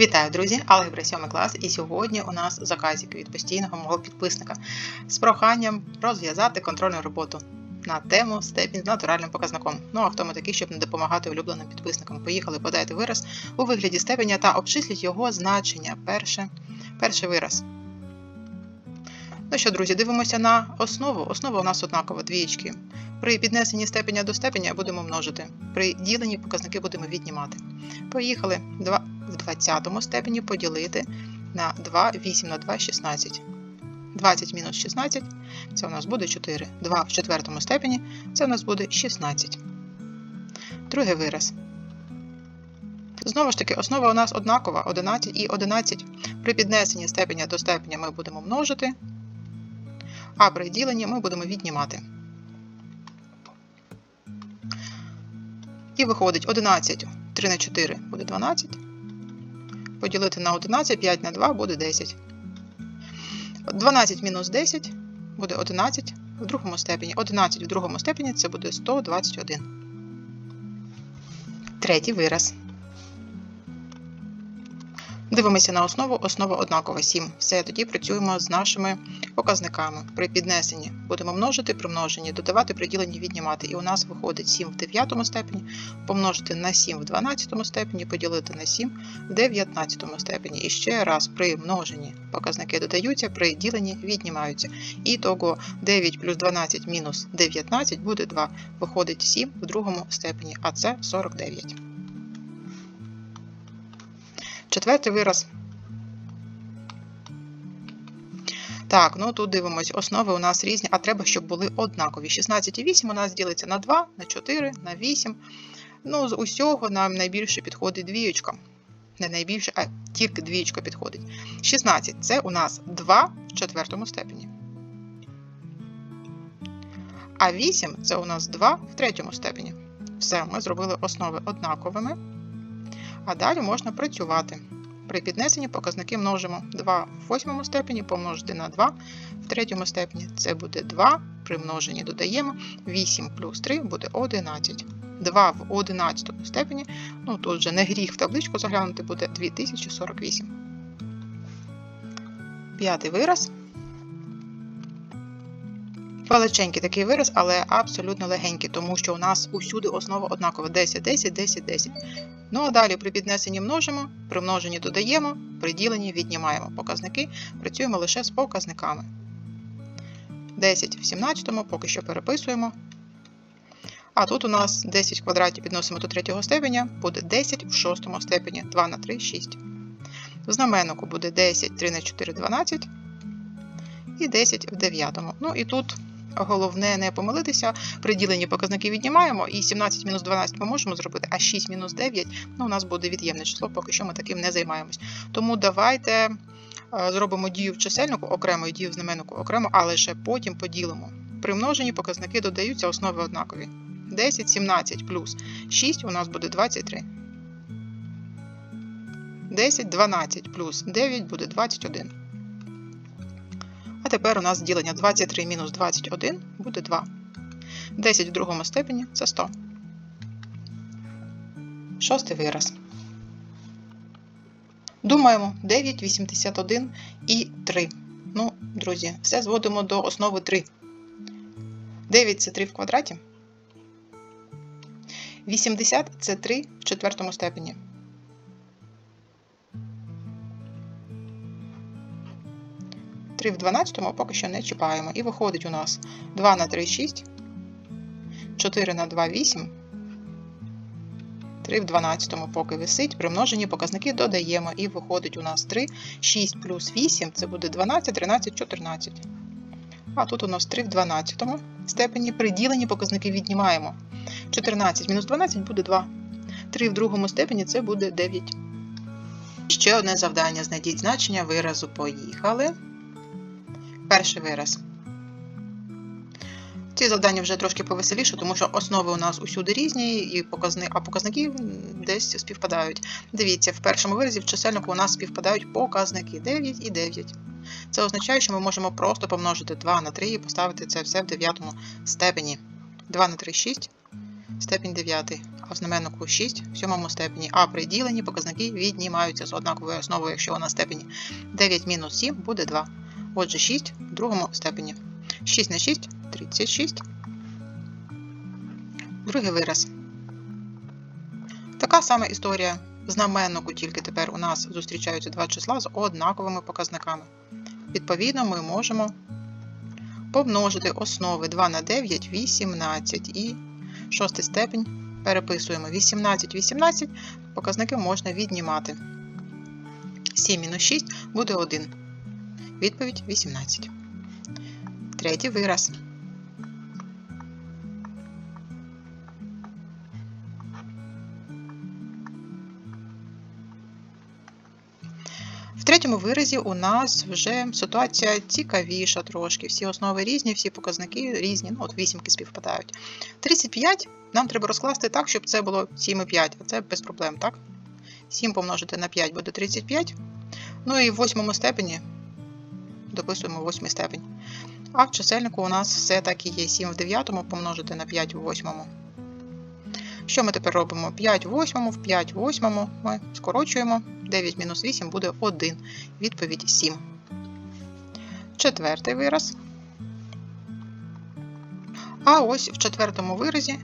Вітаю, друзі! Алгебра 7 клас, і сьогодні у нас заказик від постійного мого підписника з проханням розв'язати контрольну роботу на тему степінь з натуральним показником. Ну а хто ми такі, щоб не допомагати улюбленим підписникам? Поїхали, подайте вираз у вигляді степеня та обчисліть його значення. Перше, перший вираз. Ну що, друзі, дивимося на основу. Основа у нас однакова двієчки. При піднесенні степеня до степеня будемо множити. При діленні показники будемо віднімати. Поїхали. 2 в 20 степені поділити на 2, 8 на 2, 16. 20 мінус 16 це у нас буде 4. 2 в четвертому степені це у нас буде 16. Другий вираз. Знову ж таки, основа у нас однакова 11 і 11. При піднесенні степеня до степеня ми будемо множити, а при діленні ми будемо віднімати. І виходить 11, 3 на 4 буде 12. Поділити на 11, 5 на 2 буде 10. 12 мінус 10 буде 11 в другому степені. 11 в другому степені це буде 121. Третій вираз. Дивимося на основу, основа однакова 7. Все, тоді працюємо з нашими показниками. При піднесенні будемо множити, при множенні, додавати, при діленні віднімати. І у нас виходить 7 в 9 степені, помножити на 7 в 12 степені, поділити на 7 в 19 степені. І ще раз при множенні показники додаються, при діленні віднімаються. І того 9 плюс 12 мінус 19 буде 2. Виходить 7 в другому степені, а це 49. Четвертий вираз. Так, ну тут дивимось, основи у нас різні, а треба, щоб були однакові. 16 і 8 у нас ділиться на 2, на 4, на 8. Ну, з усього нам найбільше підходить двієчка. Не найбільше, а тільки двієчка підходить. 16 це у нас 2 в четвертому степені. А 8 це у нас 2 в третьому степені. Все, ми зробили основи однаковими. А далі можна працювати. При піднесенні показники множимо 2 в восьмому степені помножити на 2 в третьому степені. Це буде 2, при множенні додаємо 8 плюс 3 буде 11. 2 в 11 степені, ну тут вже не гріх в табличку заглянути, буде 2048. П'ятий вираз. Величенький такий вираз, але абсолютно легенький, тому що у нас усюди основа однакова 10, 10, 10, 10. Ну а далі при піднесенні множимо, при множенні додаємо, при діленні віднімаємо показники, працюємо лише з показниками. 10 в 17 поки що переписуємо. А тут у нас 10 в квадраті підносимо до третього степеня, буде 10 в шостому степені, 2 на 3, 6. В знаменнику буде 10, 3 на 4, 12 і 10 в 9. Ну і тут Головне не помилитися, при діленні показники віднімаємо, і 17 мінус 12 ми можемо зробити, а 6 мінус 9 ну, у нас буде від'ємне число, поки що ми таким не займаємось. Тому давайте е, зробимо дію в чисельнику окремо і дію в знаменнику окремо, а лише потім поділимо. При множенні показники додаються основи однакові. 10, 17 плюс 6 у нас буде 23. 10, 12 плюс 9 буде 21. А тепер у нас ділення 23 мінус 21 буде 2. 10 в другому степені це 100. Шостий вираз. Думаємо 9, 81 і 3. Ну, друзі, все зводимо до основи 3. 9 це 3 в квадраті. 80 це 3 в четвертому степені. 3 в 12 поки що не чіпаємо. І виходить у нас 2 на 3 6, 4 на 2 8, 3 в 12 поки висить. При множенні показники додаємо. І виходить у нас 3, 6 плюс 8 це буде 12, 13, 14. А тут у нас 3 в 12 степені. При діленні показники віднімаємо. 14 мінус 12 буде 2. 3 в другому степені це буде 9. Ще одне завдання. Знайдіть значення виразу. Поїхали. Перший вираз. Ці завдання вже трошки повеселіше, тому що основи у нас усюди різні, і показни, а показники десь співпадають. Дивіться, в першому виразі в чисельнику у нас співпадають показники 9 і 9. Це означає, що ми можемо просто помножити 2 на 3 і поставити це все в 9 степені. 2 на 3 6, степінь 9. а в знаменнику 6 в сьомому степені. А при діленні показники віднімаються з однаковою основою, якщо вона степені. 9 мінус 7 буде 2. Отже, 6 в другому степені. 6 на 6 36. Другий вираз. Така сама історія. Знаменнику тільки тепер у нас зустрічаються два числа з однаковими показниками. Відповідно, ми можемо помножити основи 2 на 9 18 і шостий степень переписуємо 18, 18, показники можна віднімати. 7 мінус 6 буде 1. Відповідь 18. Третій вираз. В третьому виразі у нас вже ситуація цікавіша трошки. Всі основи різні, всі показники різні, ну от вісімки співпадають. 35 нам треба розкласти так, щоб це було 7,5, а це без проблем, так? 7 помножити на 5 буде 35. Ну і в восьмому степені дописуємо восьмий степень. А в чисельнику у нас все так і є. 7 в 9 помножити на 5 в 8. Що ми тепер робимо? 5 в 8, в 5 в 8 ми скорочуємо. 9 мінус 8 буде 1. Відповідь 7. Четвертий вираз. А ось в четвертому виразі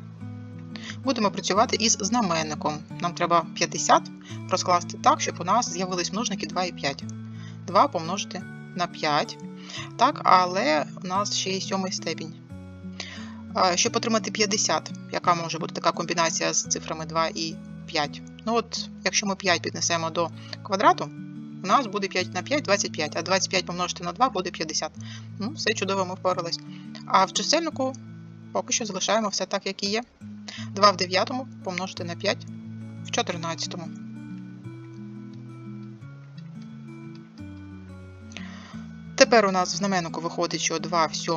будемо працювати із знаменником. Нам треба 50 розкласти так, щоб у нас з'явились множники 2 і 5. 2 помножити на 5. Так, але у нас ще є сьомий степінь. Щоб отримати 50, яка може бути така комбінація з цифрами 2 і 5. Ну от, якщо ми 5 піднесемо до квадрату, у нас буде 5 на 5 25, а 25 помножити на 2 буде 50. Ну, все чудово, ми впорались. А в чисельнику поки що залишаємо все так, як і є. 2 в 9 помножити на 5 в 14. Тепер у нас в знаменнику виходить, що 2 в 7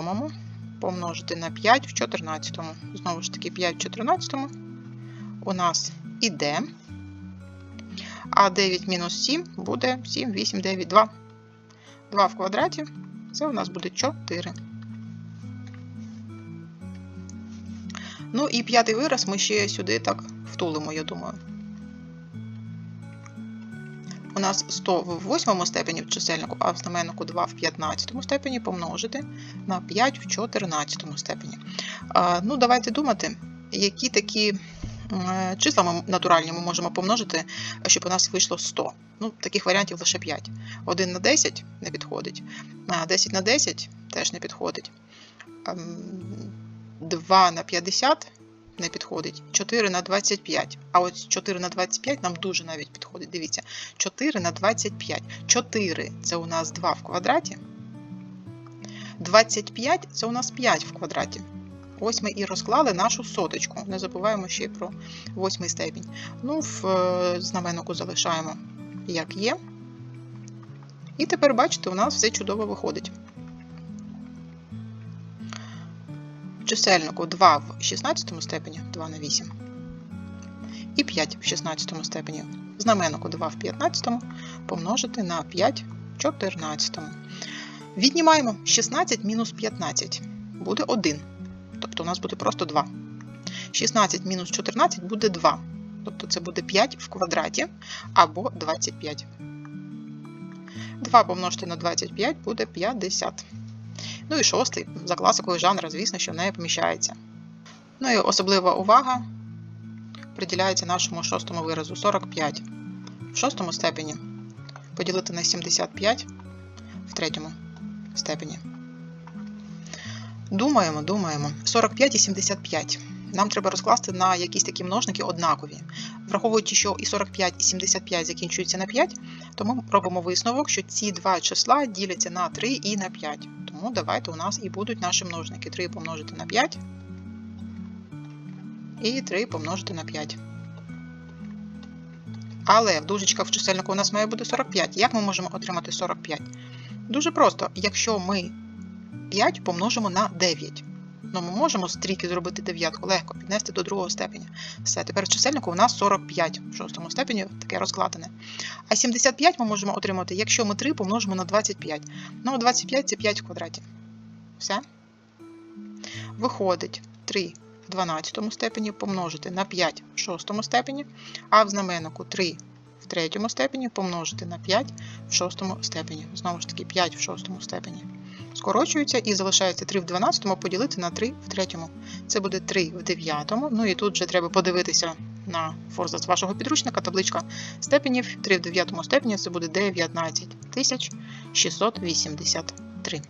помножити на 5 в 14. Знову ж таки, 5 в 14 у нас іде. А 9 мінус 7 буде 7, 8, 9, 2. 2 в квадраті це у нас буде 4. Ну і п'ятий вираз ми ще сюди так втулимо, я думаю. У нас 100 в 8 степені в чисельнику, а в знаменнику 2 в 15 степені помножити на 5 в 14 степені. Ну, давайте думати, які такі числа ми натуральні ми можемо помножити, щоб у нас вийшло 100. Ну, Таких варіантів лише 5. 1 на 10 не підходить, 10 на 10 теж не підходить. 2 на 50 не підходить, 4 на 25. А ось 4 на 25 нам дуже навіть підходить. Дивіться, 4 на 25. 4 це у нас 2 в квадраті. 25 це у нас 5 в квадраті. Ось ми і розклали нашу соточку. Не забуваємо ще й про восьмий степінь. Ну, в е, знаменнику залишаємо, як є. І тепер, бачите, у нас все чудово виходить. Чисельнику 2 в 16 степені 2 на 8. І 5 в 16 степені. Знаменнику 2 в 15 помножити на 5 в 14. Віднімаємо 16 мінус 15. Буде 1. Тобто у нас буде просто 2. 16 мінус 14 буде 2. Тобто це буде 5 в квадраті або 25. 2 помножити на 25 буде 50. Ну і шостий, за класикою жанра, звісно, що в неї поміщається. Ну і особлива увага приділяється нашому шостому виразу 45. В шостому степені поділити на 75 в третьому степені. Думаємо, думаємо. 45 і 75. Нам треба розкласти на якісь такі множники однакові. Враховуючи, що і 45, і 75 закінчуються на 5, то ми робимо висновок, що ці два числа діляться на 3 і на 5. Тому давайте у нас і будуть наші множники. 3 помножити на 5 і 3 помножити на 5. Але в дужечках в чисельнику у нас має бути 45. Як ми можемо отримати 45? Дуже просто, якщо ми 5 помножимо на 9. Ну, ми можемо з трійки зробити дев'ятку, легко піднести до другого степеня. Все, тепер в чисельнику у нас 45 в шостому степені таке розкладене. А 75 ми можемо отримати, якщо ми 3 помножимо на 25. Ну, 25 це 5 в квадраті. Все. Виходить 3 в 12 степені помножити на 5 в 6 степені, а в знаменнику 3 в третьому степені помножити на 5 в 6 степені. Знову ж таки, 5 в 6 степені. Скорочується і залишається 3 в 12 поділити на 3 в 3. Це буде 3 в 9. Ну і тут вже треба подивитися на форзац вашого підручника, табличка степенів. 3 в 9 степені це буде 19 683.